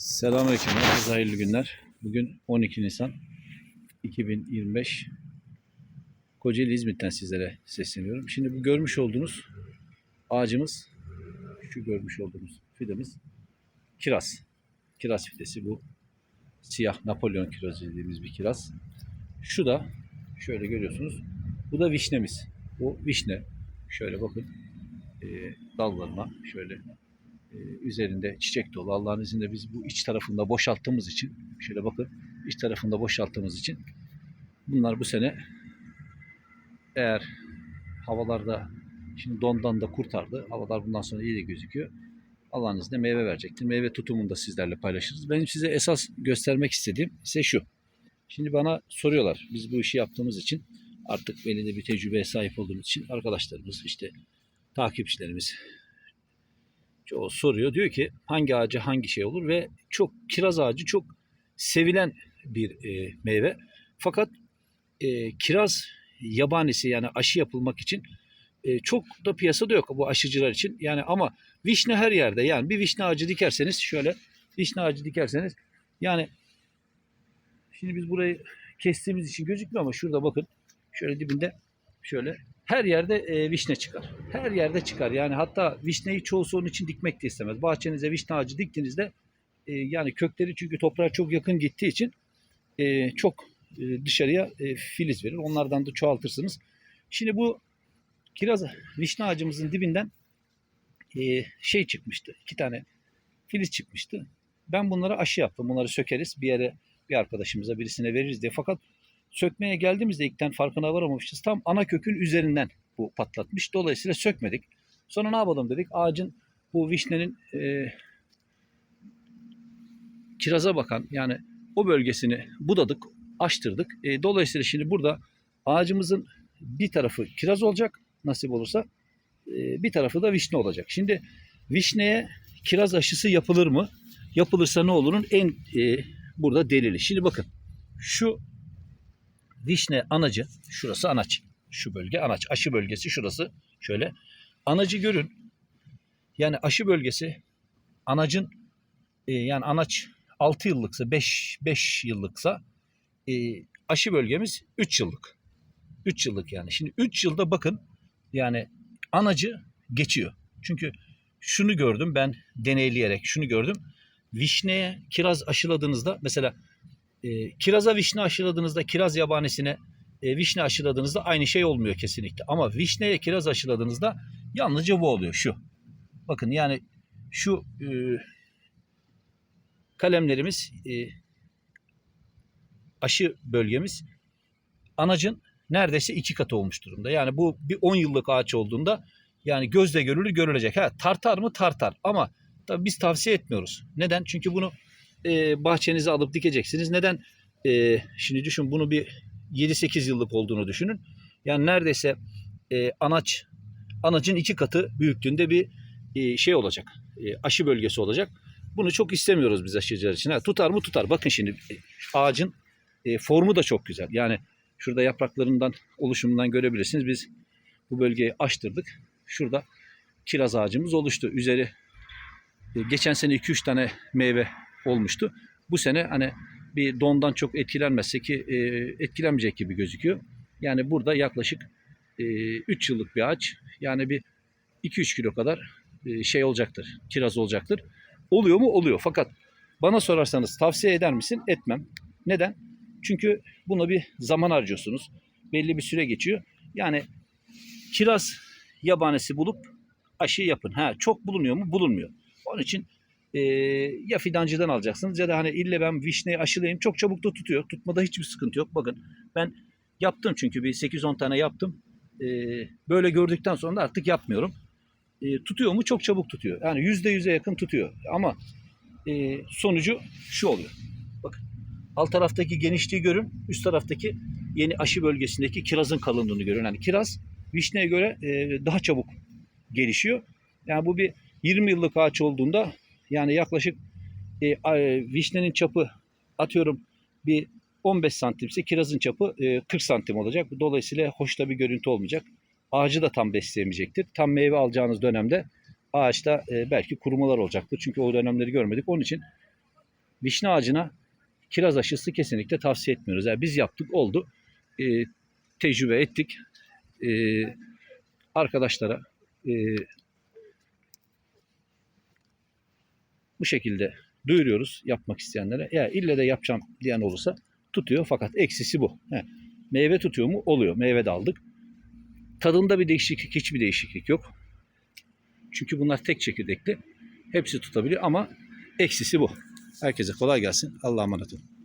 Selamünaleyküm. Herkese hayırlı günler. Bugün 12 Nisan 2025. Kocaeli İzmit'ten sizlere sesleniyorum. Şimdi bu görmüş olduğunuz ağacımız, şu görmüş olduğunuz fidemiz kiraz. Kiraz fidesi bu. Siyah Napolyon kirazı dediğimiz bir kiraz. Şu da şöyle görüyorsunuz. Bu da vişnemiz. Bu vişne. Şöyle bakın. e, dallarına şöyle üzerinde çiçek dolu. Allah'ın izniyle biz bu iç tarafında boşalttığımız için şöyle bakın iç tarafında boşalttığımız için bunlar bu sene eğer havalarda şimdi dondan da kurtardı. Havalar bundan sonra iyi de gözüküyor. Allah'ın izniyle meyve verecektir. Meyve tutumunu da sizlerle paylaşırız. Benim size esas göstermek istediğim ise şu. Şimdi bana soruyorlar. Biz bu işi yaptığımız için artık belirli bir tecrübeye sahip olduğumuz için arkadaşlarımız işte takipçilerimiz çoğu soruyor. Diyor ki hangi ağacı hangi şey olur ve çok kiraz ağacı çok sevilen bir e, meyve. Fakat e, kiraz yabanisi yani aşı yapılmak için e, çok da piyasada yok bu aşıcılar için. Yani ama vişne her yerde. Yani bir vişne ağacı dikerseniz şöyle vişne ağacı dikerseniz yani şimdi biz burayı kestiğimiz için gözükmüyor ama şurada bakın şöyle dibinde şöyle her yerde e, vişne çıkar. Her yerde çıkar. Yani hatta vişneyi çoğusu onun için dikmek de istemez. Bahçenize vişne ağacı diktiğinizde e, yani kökleri çünkü toprağa çok yakın gittiği için e, çok e, dışarıya e, filiz verir. Onlardan da çoğaltırsınız. Şimdi bu kiraz vişne ağacımızın dibinden e, şey çıkmıştı. iki tane filiz çıkmıştı. Ben bunlara aşı yaptım. Bunları sökeriz. Bir yere bir arkadaşımıza birisine veririz diye. Fakat sökmeye geldiğimizde ilkten farkına varamamışız. Tam ana kökün üzerinden bu patlatmış. Dolayısıyla sökmedik. Sonra ne yapalım dedik. Ağacın bu vişnenin e, kiraza bakan yani o bölgesini budadık, açtırdık. E, dolayısıyla şimdi burada ağacımızın bir tarafı kiraz olacak nasip olursa e, bir tarafı da vişne olacak. Şimdi vişneye kiraz aşısı yapılır mı? Yapılırsa ne olurun en e, burada delili. Şimdi bakın şu vişne anacı şurası anaç. Şu bölge anaç. Aşı bölgesi şurası. Şöyle. Anacı görün. Yani aşı bölgesi anacın e, yani anaç 6 yıllıksa 5 5 yıllıksa e, aşı bölgemiz 3 yıllık. 3 yıllık yani. Şimdi 3 yılda bakın yani anacı geçiyor. Çünkü şunu gördüm ben deneyleyerek şunu gördüm. Vişneye kiraz aşıladığınızda mesela e, kiraza vişne aşıladığınızda kiraz yabanesine e, vişne aşıladığınızda aynı şey olmuyor kesinlikle. Ama vişneye kiraz aşıladığınızda yalnızca bu oluyor şu. Bakın yani şu e, kalemlerimiz e, aşı bölgemiz anacın neredeyse iki katı olmuş durumda. Yani bu bir 10 yıllık ağaç olduğunda yani gözle görülür görülecek. Ha, tartar mı tartar ama tabii biz tavsiye etmiyoruz. Neden? Çünkü bunu e, bahçenize alıp dikeceksiniz. Neden? E, şimdi düşün bunu bir 7-8 yıllık olduğunu düşünün. Yani neredeyse e, anaç anacın iki katı büyüklüğünde bir e, şey olacak. E, aşı bölgesi olacak. Bunu çok istemiyoruz biz aşıcılar için. Ha, tutar mı tutar. Bakın şimdi ağacın e, formu da çok güzel. Yani şurada yapraklarından oluşumundan görebilirsiniz. Biz bu bölgeyi açtırdık. Şurada kiraz ağacımız oluştu. Üzeri e, geçen sene 2-3 tane meyve olmuştu. Bu sene hani bir dondan çok etkilenmezse ki e, etkilenmeyecek gibi gözüküyor. Yani burada yaklaşık e, 3 yıllık bir ağaç. Yani bir 2-3 kilo kadar e, şey olacaktır. Kiraz olacaktır. Oluyor mu? Oluyor. Fakat bana sorarsanız tavsiye eder misin? Etmem. Neden? Çünkü buna bir zaman harcıyorsunuz. Belli bir süre geçiyor. Yani kiraz yabanesi bulup aşı yapın. Ha çok bulunuyor mu? Bulunmuyor. Onun için e, ya fidancıdan alacaksınız ya da hani ille ben vişneyi aşılayayım. Çok çabuk da tutuyor. Tutmada hiçbir sıkıntı yok. Bakın ben yaptım çünkü bir 8-10 tane yaptım. E, böyle gördükten sonra da artık yapmıyorum. E, tutuyor mu? Çok çabuk tutuyor. Yani %100'e yakın tutuyor. Ama e, sonucu şu oluyor. Bakın alt taraftaki genişliği görün. Üst taraftaki yeni aşı bölgesindeki kirazın kalınlığını görün. Yani kiraz vişneye göre e, daha çabuk gelişiyor. Yani bu bir 20 yıllık ağaç olduğunda yani yaklaşık e, a- vişnenin çapı atıyorum bir 15 santimse kirazın çapı e, 40 santim olacak. Dolayısıyla hoş da bir görüntü olmayacak. Ağacı da tam besleyemeyecektir. Tam meyve alacağınız dönemde ağaçta e, belki kurumalar olacaktır. Çünkü o dönemleri görmedik. Onun için vişne ağacına kiraz aşısı kesinlikle tavsiye etmiyoruz. Yani biz yaptık oldu. Ee, tecrübe ettik. Ee, arkadaşlara e, bu şekilde duyuruyoruz yapmak isteyenlere. Eğer ille de yapacağım diyen olursa tutuyor fakat eksisi bu. He. Meyve tutuyor mu? Oluyor. Meyve de aldık. Tadında bir değişiklik, hiçbir değişiklik yok. Çünkü bunlar tek çekirdekli. Hepsi tutabiliyor ama eksisi bu. Herkese kolay gelsin. Allah'a emanet olun.